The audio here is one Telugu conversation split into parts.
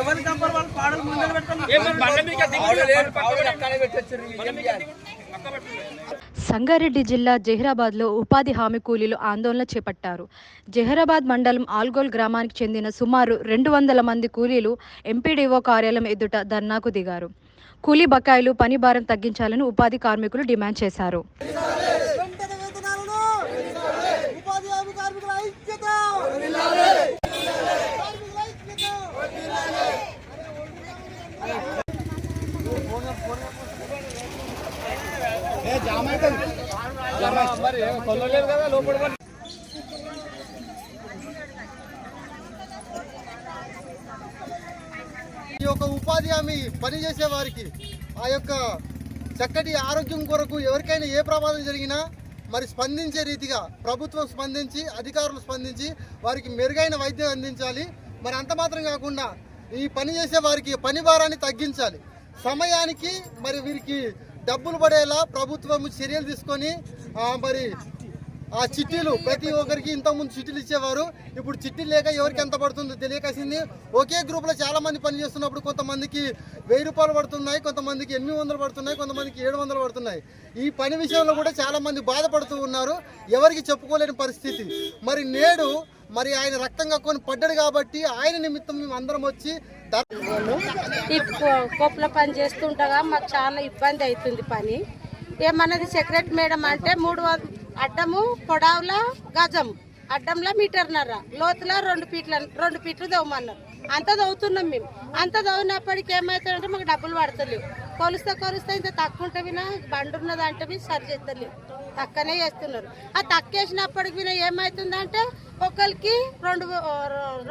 ఎవరి కంపర్ వాళ్ళు పాడలు ముందర పెట్టాలి? సంగారెడ్డి జిల్లా జహీరాబాద్లో ఉపాధి హామీ కూలీలు ఆందోళన చేపట్టారు. జహీరాబాద్ మండలం ఆల్గోల్ గ్రామానికి చెందిన సుమారు రెండు వందల మంది కూలీలు ఎంపీడీఓ కార్యాలయం ఎదుట ధర్నాకు దిగారు. కూలీ బకాయిలు పని భారం తగ్గించాలని ఉపాధి కార్మికులు డిమాండ్ చేశారు వెంటనే వేతనాలను ఉపాధి హామీ కార్మికుల ఐక్యత కార్మికుల ఐక్యత ఈ యొక్క ఉపాధి హామీ పనిచేసే వారికి ఆ యొక్క చక్కటి ఆరోగ్యం కొరకు ఎవరికైనా ఏ ప్రమాదం జరిగినా మరి స్పందించే రీతిగా ప్రభుత్వం స్పందించి అధికారులు స్పందించి వారికి మెరుగైన వైద్యం అందించాలి. మరి అంత మాత్రం కాకుండా ఈ పని చేసే వారికి పని భారాన్ని తగ్గించాలి. సమయానికి మరి వీరికి డబ్బులు పడేలా ప్రభుత్వం చర్యలు తీసుకొని మరి ఆ చిట్టీలు ప్రతి ఒక్కరికి ఇంతకుముందు చిట్టీలు ఇచ్చేవారు. ఇప్పుడు చిట్టీలు లేక ఎవరికి ఎంత పడుతుందో తెలియకసింది ఒకే గ్రూప్లో చాలామంది పని చేస్తున్నప్పుడు కొంతమందికి వెయ్యి రూపాయలు పడుతున్నాయి కొంతమందికి ఎనిమిది వందలు పడుతున్నాయి కొంతమందికి ఏడు వందలు పడుతున్నాయి. ఈ పని విషయంలో కూడా చాలామంది బాధపడుతూ ఉన్నారు. ఎవరికి చెప్పుకోలేని పరిస్థితి. మరి నేడు మరి ఆయన రక్తం కక్కుని పడ్డాడు కాబట్టి ఆయన నిమిత్తం మేము అందరం వచ్చి ఈ కొ- పని చేస్తుండగా మాకు చాలా ఇబ్బంది అవుతుంది పని. ఏమన్నది సెక్రటరీ మేడం అంటే మూడు అడ్డము పొడవుల గజం అడ్డంలో మీటర్నర లోతులో రెండు ఫీట్ల రెండు ఫీట్లు దవ్వమన్నారు అంత దవ్వుతున్నాం మేము. అంత దవ్వినప్పటికి ఏమవుతుందంటే మాకు డబ్బులు పడతలేవు. కొలుస్తే కొలుస్తే ఇంత తక్కువ ఉంటే వినా బండి ఉన్నది అంటే మీరు సరి చేస్తలేవు. తక్కనే చేస్తున్నారు. ఆ తక్కేసినప్పటికి వినా ఏమవుతుందంటే ఒకరికి రెండు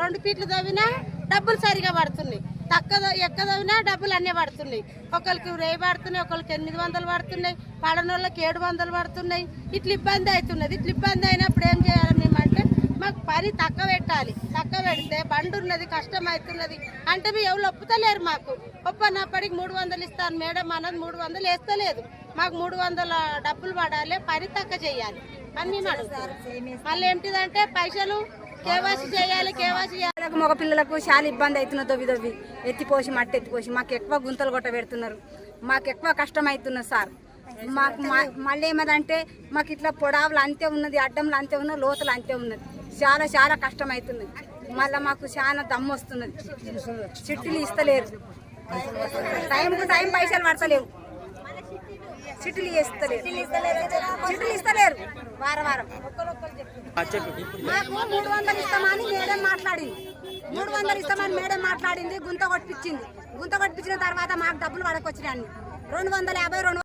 రెండు ఫీట్లు తవ్వినా డబ్బులు సరిగా పడుతున్నాయి. తక్కువ ఎక్క తవ్వినా డబ్బులు అన్నీ పడుతున్నాయి. ఒకరికి రేయి పడుతున్నాయి ఒకరికి ఎనిమిది వందలు పడుతున్నాయి పడనోళ్ళకి ఏడు వందలు పడుతున్నాయి. ఇట్లా ఇబ్బంది అవుతున్నది. ఇట్లా ఇబ్బంది అయినప్పుడు ఏం చేయాలి మేము అంటే మాకు పని తక్కువ పెట్టాలి. తక్కువ పెడితే బండి ఉన్నది కష్టం అవుతున్నది. అంటే మీ ఎవరు ఒప్పుతలేరు మాకు. ఒప్పనప్పటికి మూడు వందలు ఇస్తాను మేడం అన్నది మూడు వందలు వేస్తలేదు. మాకు మూడు వందల డబ్బులు పడాలి పని తక్కువ చేయాలి. అని అడుగుతారు మళ్ళీ ఏంటిదంటే పైసలు కేవాసి చేయాలి కేవాసి చేయాలి. మగ పిల్లలకు చాలా ఇబ్బంది అవుతున్నది దొవ్వి దొవి ఎత్తిపోసి మట్టి ఎత్తిపోసి. మాకు ఎక్కువ గుంతలు కొట్ట పెడుతున్నారు మాకు ఎక్కువ కష్టం అవుతున్నది సార్. మాకు మా- మళ్ళీ ఏమదంటే మాకు ఇట్లా పొడావులు అంతే ఉన్నది అడ్డంలు అంతే ఉన్నది లోతులు అంతే ఉన్నది. చాలా చాలా కష్టం అవుతున్నది మళ్ళీ మాకు చాలా దమ్ము వస్తున్నది. చిట్టులు ఇస్తలేరు. టైంకు టైం పైసలు పడతలేవు. చిట్టీలు ఇస్తలేరు చిట్టీలు ఇస్తలేరు. వారం వారం. మాకు మూడు వందలు ఇస్తామని మేడం మాట్లాడింది. మూడు వందలు ఇస్తామని మేడం మాట్లాడింది గుంత కొట్టించింది. గుంత కొట్టించిన తర్వాత మాకు డబ్బులు పడకొచ్చినాయి రెండు వందల యాభై రెండు